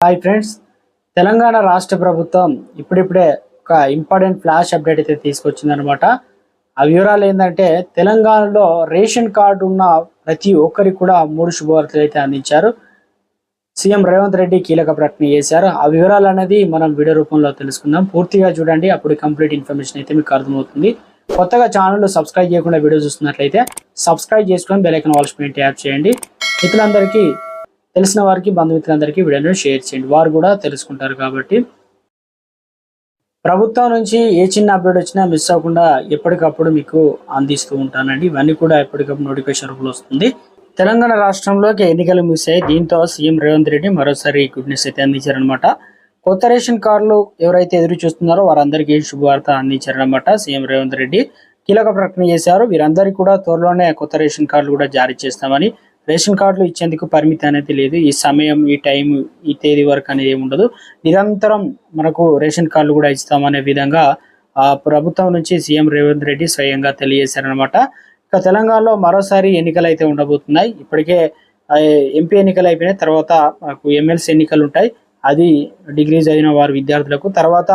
Hi friends Telangana రాష్ట్ర ప్రభుత్వం ఇప్పుడిప్పుడే ఒక ఇంపార్టెంట్ ఫ్లాష్ అప్డేట్ అయితే తీసుకొచ్చిందనమాట ఆ వివరాలు ఏంటంటే తెలంగాణలో రేషన్ కార్డు ఉన్న ప్రతి ఒక్కరికి కూడా మూడు శుభవార్తలు అయితే అందించారు. సీఎం రేవంత్ రెడ్డి కీలక ప్రకటన చేశారు. ఆ వివరాలు అనేది మనం వీడియో రూపంలో తెలుసుకుందాం. పూర్తిగా చూడండి అప్పుడు కంప్లీట్ ఇన్ఫర్మేషన్ అయితే మీకు అర్థమవుతుంది. కొత్తగా ఛానల్ సబ్స్క్రైబ్ చేయకుండా వీడియో చూస్తున్నట్లయితే సబ్స్క్రైబ్ చేసుకొని బెల్ ఐకన్ వాల్స్ స్పెంట్ ట్యాప్ చేయండి. మిత్రులందరికీ తెలిసిన వారికి బంధుమిత్రులందరికీ వీడియోను షేర్ చేయండి. వారు కూడా తెలుసుకుంటారు కాబట్టి. ప్రభుత్వం నుంచి ఏ చిన్న అప్డేట్ వచ్చినా మిస్ అవ్వకుండా ఎప్పటికప్పుడు మీకు అందిస్తూ ఉంటానండి. ఇవన్నీ కూడా ఎప్పటికప్పుడు నోటిఫికేషన్ రూపంలో వస్తుంది. తెలంగాణ రాష్ట్రంలోకి ఎన్నికలు ముగిశాయి దీంతో సీఎం రేవంత్ రెడ్డి మరోసారి గుడ్ న్యూస్ అయితే అందించారనమాట కొత్త రేషన్ కార్డులు ఎవరైతే ఎదురు చూస్తున్నారో వారందరికీ శుభవార్త అందించారనమాట సీఎం రేవంత్ రెడ్డి. కీలక ప్రకటన చేశారు. వీరందరికీ కూడా త్వరలోనే కొత్త రేషన్ కార్డులు కూడా జారీ చేస్తామని రేషన్ కార్డులు ఇచ్చేందుకు పరిమితి అనేది లేదు. ఈ సమయం ఈ టైం ఈ తేదీ వరకు అనేది ఏమి ఉండదు. నిరంతరం మనకు రేషన్ కార్డులు కూడా ఇస్తామనే విధంగా ఆ ప్రభుత్వం నుంచి సీఎం రేవంత్ రెడ్డి స్వయంగా తెలియజేశారనమాట ఇక తెలంగాణలో మరోసారి ఎన్నికలు అయితే ఉండబోతున్నాయి. ఇప్పటికే ఎంపీ ఎన్నికలు అయిపోయినాయి. తర్వాత మనకు ఎమ్మెల్సీ ఎన్నికలు ఉంటాయి. అది డిగ్రీ చదివిన వారి విద్యార్థులకు. తర్వాత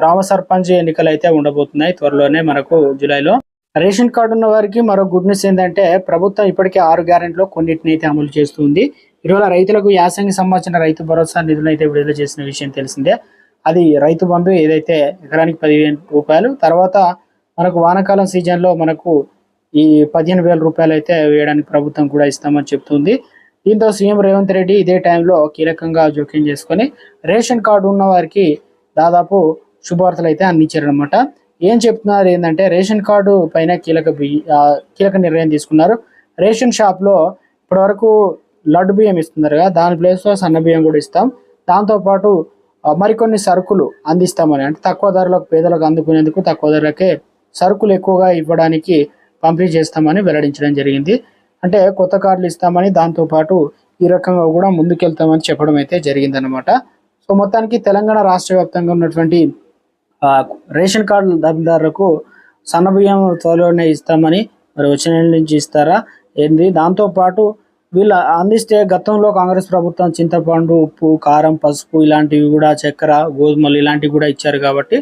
గ్రామ సర్పంచ్ ఎన్నికలు అయితే ఉండబోతున్నాయి త్వరలోనే మనకు జూలైలో. రేషన్ కార్డు ఉన్న వారికి మరో గుడ్ న్యూస్ ఏంటంటే ప్రభుత్వం ఇప్పటికే ఆరు గ్యారెంట్లో కొన్నిటిని అయితే అమలు చేస్తుంది. ఇటీవల రైతులకు యాసంగి సంబంధించిన రైతు భరోసా నిధులను అయితే విడుదల చేసిన విషయం తెలిసిందే. అది రైతు బంధు ఏదైతే ఎకరానికి పదివేల రూపాయలు తర్వాత మనకు వానాకాలం సీజన్లో మనకు ఈ పదిహేను వేల రూపాయలు అయితే వేయడానికి ప్రభుత్వం కూడా ఇస్తామని చెప్తుంది. దీంతో సీఎం రేవంత్ రెడ్డి ఇదే టైంలో కీలకంగా జోక్యం చేసుకొని రేషన్ కార్డు ఉన్న వారికి దాదాపు శుభవార్తలు అయితే అందించారనమాట ఏం చెప్తున్నారు ఏంటంటే రేషన్ కార్డు పైన కీలక బి- కీలక నిర్ణయం తీసుకున్నారు. రేషన్ షాప్లో ఇప్పటివరకు లడ్డు బియ్యం ఇస్తున్నారు కదా దాని ప్లేస్లో సన్న బియ్యం కూడా ఇస్తాం. దాంతోపాటు మరికొన్ని సరుకులు అందిస్తామని అంటే తక్కువ ధరలకు పేదలకు అందుకునేందుకు తక్కువ ధరకే సరుకులు ఎక్కువగా ఇవ్వడానికి పంపిణీ చేస్తామని వెల్లడించడం జరిగింది. అంటే కొత్త కార్డులు ఇస్తామని దాంతోపాటు ఈ రకంగా కూడా ముందుకెళ్తామని చెప్పడం అయితే జరిగిందనమాట సో మొత్తానికి తెలంగాణ రాష్ట్ర వ్యాప్తంగా ఉన్నటువంటి రేషన్ కార్డు లబ్ధిదారులకు సన్నబియ్యం త్వరలోనే ఇస్తామని మరి వచ్చిన నెల నుంచి ఇస్తారా? ఏంది? దాంతోపాటు వీళ్ళు అందిస్తే గతంలో కాంగ్రెస్ ప్రభుత్వం చింతపండు ఉప్పు కారం పసుపు ఇలాంటివి కూడా చక్కెర గోధుమలు ఇలాంటివి కూడా ఇచ్చారు కాబట్టి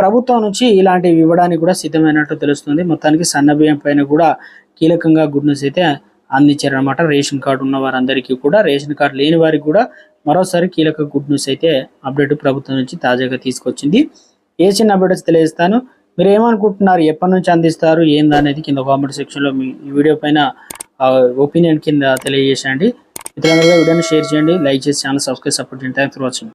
ప్రభుత్వం నుంచి ఇలాంటివి ఇవ్వడానికి కూడా సిద్ధమైనట్టు తెలుస్తుంది. మొత్తానికి సన్నబియ్యం పైన కూడా కీలకంగా గుడ్నెస్ అయితే అందించారనమాట రేషన్ కార్డు ఉన్న వారందరికీ కూడా. రేషన్ కార్డు లేని వారికి కూడా మరోసారి కీలక గుడ్ న్యూస్ అయితే అప్డేట్ ప్రభుత్వం నుంచి తాజాగా తీసుకొచ్చింది. ఏ చిన్న అప్డేట్స్ తెలియజేస్తాను. మీరు ఏమనుకుంటున్నారు ఎప్పటి నుంచి అందిస్తారు? ఏందనేది అనేది కింద కామెంట్ సెక్షన్లో మీ ఈ వీడియో పైన ఒపీనియన్ కింద తెలియజేసండి ఇతరులందరూ వీడియోని షేర్ చేయండి. లైక్ చేసి ఛానల్ సబ్స్క్రైబ్ సపోర్ట్ చేయండి. Thanks for watching